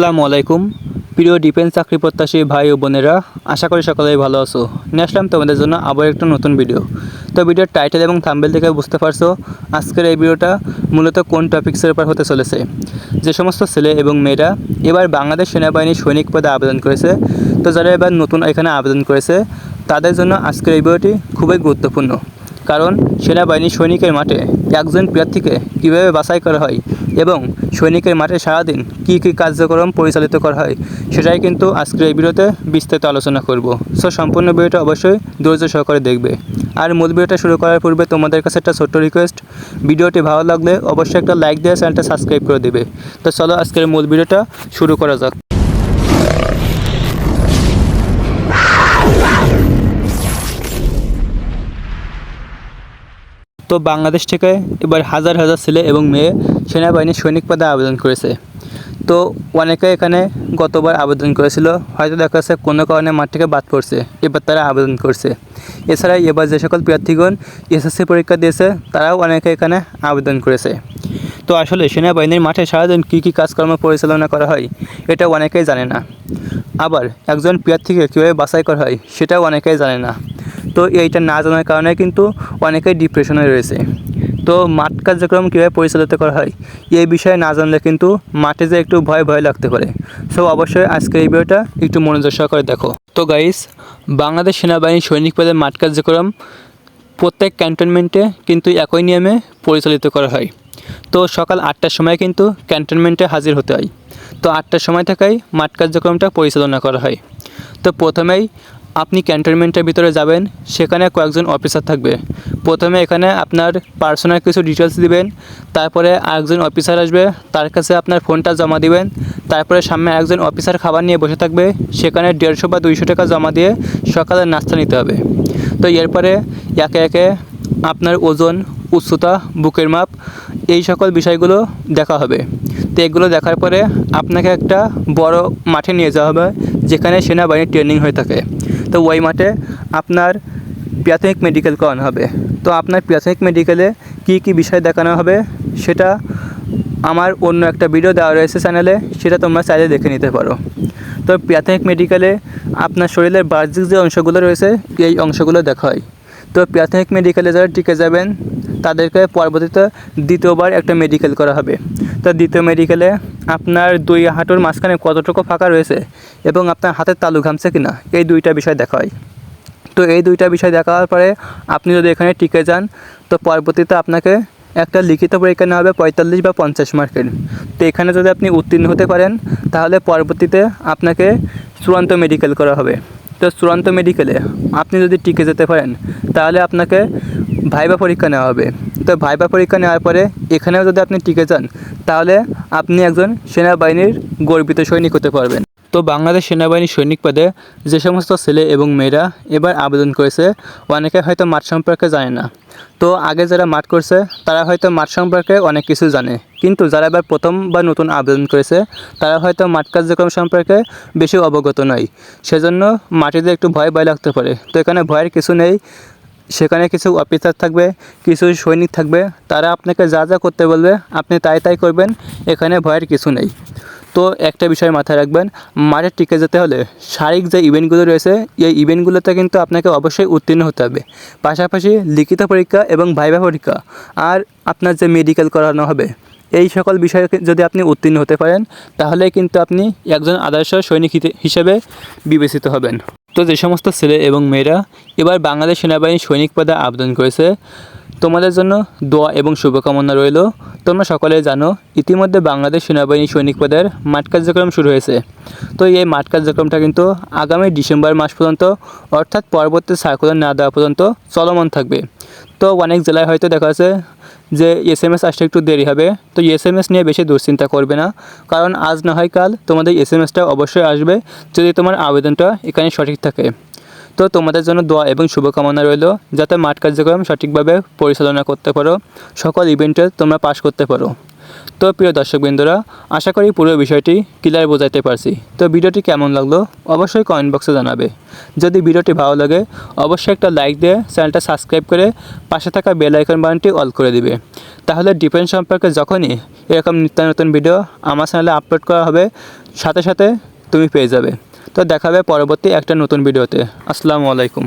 আসসালামু আলাইকুম। প্রিয় ডিফেন্স চাকরি প্রত্যাশী ভাই ও বোনেরা, আশা করি সকলেই ভালো আছো। নিয়ে আসলাম তোমাদের জন্য আবার একটা নতুন ভিডিও তো ভিডিওর টাইটেল এবং থাম্বেল থেকে বুঝতে পারছ আজকের এই ভিডিওটা মূলত কোন টপিক্সের উপর হতে চলেছে। যে সমস্ত ছেলে এবং মেয়েরা এবার বাংলাদেশ সেনাবাহিনীর সৈনিক পদে আবেদন করেছে, তো যারা এবার নতুন এখানে আবেদন করেছে, তাদের জন্য আজকের এই ভিডিওটি খুবই গুরুত্বপূর্ণ। কারণ সেনাবাহিনী সৈনিকের মাঠে একজন প্রার্থীকে কীভাবে বাছাই করা হয় এবং সৈনিকের মাঠে সারাদিন কী কী কার্যক্রম পরিচালিত করা হয়, সেটাই কিন্তু আজকের এই ভিডিওতে বিস্তারিত আলোচনা করব। সো সম্পূর্ণ ভিডিওটা অবশ্যই ধৈর্য সহকারে দেখবে। আর মূল ভিডিওটা শুরু করার পূর্বে তোমাদের কাছে একটা ছোট্ট রিকোয়েস্ট ভিডিওটি ভালো লাগলে অবশ্যই একটা লাইক দিয়ে চ্যানেলটা সাবস্ক্রাইব করে দেবে। তো চলো আজকের মূল ভিডিওটা শুরু করা যাক। তো বাংলাদেশ থেকে এবার হাজার হাজার ছেলে এবং মেয়ে সেনাবাহিনীর সৈনিক পদে আবেদন করেছে। তো অনেকে এখানে গতবার আবেদন করেছিল, হয়তো দেখা যাচ্ছে কোনো কারণে মাঠ থেকে বাদ পড়ছে, এবার তারা আবেদন করছে। এছাড়া এবার যে সকল প্রার্থীগণ এসএসসি পরীক্ষা দিয়েছে, তারাও অনেকে এখানে আবেদন করেছে। তো আসলে সেনাবাহিনীর মাঠে সারাদিন কী কী কাজকর্ম পরিচালনা করা হয়, এটা অনেকেই জানে না। আবার একজন প্রার্থীকে কীভাবে বাছাই করা হয়, সেটাও অনেকেই জানে না। তো এইটা না জানার কারণে কিন্তু অনেকেই ডিপ্রেশনে রয়েছে। তো মাঠ কার্যক্রম কীভাবে পরিচালিত করা হয়, এই বিষয়ে না জানলে কিন্তু মাঠে যে একটু ভয় ভয় লাগতে পারে। সো অবশ্যই আজকের এই ভিডিওটা একটু মনোযোগ সহকারে দেখো। তো গাইস বাংলাদেশ সেনাবাহিনী সৈনিক পদের মাঠ কার্যক্রম প্রত্যেক ক্যান্টনমেন্টে কিন্তু একই নিয়মে পরিচালিত করা হয়। তো সকাল আটটার সময় কিন্তু ক্যান্টনমেন্টে হাজির হতে হয়। তো আটটার সময় থেকেই মাঠ কার্যক্রমটা পরিচালনা করা হয়। তো প্রথমেই আপনি ক্যান্টনমেন্টের ভিতরে যাবেন, সেখানে কয়েকজন অফিসার থাকবে। প্রথমে এখানে আপনার পার্সোনাল কিছু ডিটেলস দিবেন, তারপরে আরেকজন অফিসার আসবে, তার কাছে আপনার ফোনটা জমা দিবেন, তারপরে সামনে একজন অফিসার খাবার নিয়ে বসে থাকবে, সেখানে দেড়শো বা দুইশো টাকা জমা দিয়ে সকালে নাস্তা নিতে হবে। তো এরপরে একে একে আপনার ওজন, উচ্চতা, বুকের মাপ, এই সকল বিষয়গুলো দেখা হবে। তো এগুলো দেখার পরে আপনাকে একটা বড় মাঠে নিয়ে যাওয়া হবে, যেখানে সেনাবাহিনীর ট্রেনিং হয়ে থাকে। তো ওই মাঠে আপনার প্রাথমিক মেডিকেল করানো হবে। তো আপনার প্রাথমিক মেডিকেলে কি কি বিষয় দেখানো হবে সেটা আমার অন্য একটা ভিডিও দেওয়া রয়েছে চ্যানেলে সেটা তোমরা চাইলে দেখে নিতে পারো। তো প্রাথমিক মেডিকেলে আপনার শরীরের বাহ্যিক যে অংশগুলো রয়েছে, এই অংশগুলো দেখায় তো প্রাথমিক মেডিকেলে যারা টিকে যাবেন তাদেরকে পরবর্তীতে দ্বিতীয়বার একটা মেডিকেল করা হবে। তো দ্বিতীয় মেডিকেলে আপনার দুই হাঁটুর মাঝখানে কতটুকু ফাঁকা রয়েছে এবং আপনার হাতের তালু ঘামছে কিনা, এই দুইটা বিষয় দেখা হয়। তো এই দুইটা বিষয় দেখার পরে আপনি যদি এখানে টিকে যান, তো পরবর্তীতে আপনাকে একটা লিখিত পরীক্ষা নেওয়া হবে পঁয়তাল্লিশ বা পঞ্চাশ মার্কের। তো এখানে যদি আপনি উত্তীর্ণ হতে পারেন, তাহলে পরবর্তীতে আপনাকে চূড়ান্ত মেডিকেল করা হবে। তো চূড়ান্ত মেডিকেলে আপনি যদি টিকে যেতে পারেন, তাহলে আপনাকে ভাইবা পরীক্ষা নেওয়া হবে। তো ভাইবা পরীক্ষা নেওয়ার পরে এখানেও যদি আপনি টিকে যান, তাহলে আপনি একজন সেনাবাহিনীর গর্বিত সৈনিক হতে পারবেন। তো বাংলাদেশ সেনাবাহিনী সৈনিক পদে যে সমস্ত ছেলে এবং মেয়েরা এবার আবেদন করেছে, অনেকে হয়তো মাঠ সম্পর্কে জানে না। তো আগে যারা মাঠ করছে, তারা হয়তো মাঠ সম্পর্কে অনেক কিছু জানে। কিন্তু যারা এবার প্রথম বা নতুন আবেদন করেছে, তারা হয়তো মাঠ কার্যক্রম সম্পর্কে বেশি অবগত নয়। সেজন্য মাটিতে একটু ভয় ভয় লাগতে পারে। তো এখানে ভয়ের কিছু নেই। সেখানে কিছু অফিসার থাকবে, কিছু সৈনিক থাকবে। তারা আপনাকে যা যা করতে বলবে, আপনি তাই তাই করবেন। এখানে ভয়ের কিছু নেই। তো একটা বিষয় মাথায় রাখবেন মাঠে টিকে যেতে হলে শারীরিক যে ইভেন্টগুলো রয়েছে, এই ইভেন্টগুলোতে কিন্তু আপনাকে অবশ্যই উত্তীর্ণ হতে হবে। পাশাপাশি লিখিত পরীক্ষা এবং ভাইভা পরীক্ষা আর আপনার যে মেডিকেল করানো হবে, এই সকল বিষয়ে যদি আপনি উত্তীর্ণ হতে পারেন, তাহলে কিন্তু আপনি একজন আদর্শ সৈনিক হিসেবে বিবেচিত হবেন। তো যে সমস্ত ছেলে এবং মেয়েরা এবার বাংলাদেশ সেনাবাহিনী সৈনিক পদে আবেদন করেছে তোমাদের জন্য দোয়া এবং শুভকামনা রইল। তোমরা সকলে জানো, ইতিমধ্যে বাংলাদেশ সেনাবাহিনী সৈনিক পদের মাঠ কার্যক্রম শুরু হয়েছে। তো এই মাঠ কার্যক্রমটা কিন্তু আগামী ডিসেম্বর মাস পর্যন্ত, অর্থাৎ পরবর্তী সার্কুলার না দেওয়া পর্যন্ত চলমান থাকবে। তো অনেক জেলায় হয়তো দেখা যাচ্ছে যে এস এম এস আসতে একটু দেরি হবে। তো এস এম এস নিয়ে বেশি দুশ্চিন্তা করবে না, কারণ আজ না হয় কাল তোমাদের এস এম এসটা অবশ্যই আসবে যদি তোমার আবেদনটা এখানে সঠিক থাকে। তো তোমাদের জন্য দোয়া এবং শুভকামনা রইল। যাতে মাঠ কার্যক্রম সঠিকভাবে পরিচালনা করতে পারো, সকল ইভেন্টে তোমরা পাশ করতে পারো। তো প্রিয় দর্শকবৃন্দরা, আশা করি পুরো বিষয়টি ক্লিয়ার বোঝাতে পারছি। তো ভিডিওটি কেমন লাগল অবশ্যই কমেন্ট বক্সে জানাবে। যদি ভিডিওটি ভালো লাগে, অবশ্যই একটা লাইক দিয়ে চ্যানেলটা সাবস্ক্রাইব করে পাশে থাকা বেল আইকন বাটনটি অল করে দিবে। তাহলে ডিফেন্স সম্পর্কে যখনই এরকম নিত্য নতুন ভিডিও আমার চ্যানেলে আপলোড করা হবে, সাথে সাথে তুমি পেয়ে যাবে। তো দেখাবে পরবর্তী একটা নতুন ভিডিওতে। আসসালামু আলাইকুম।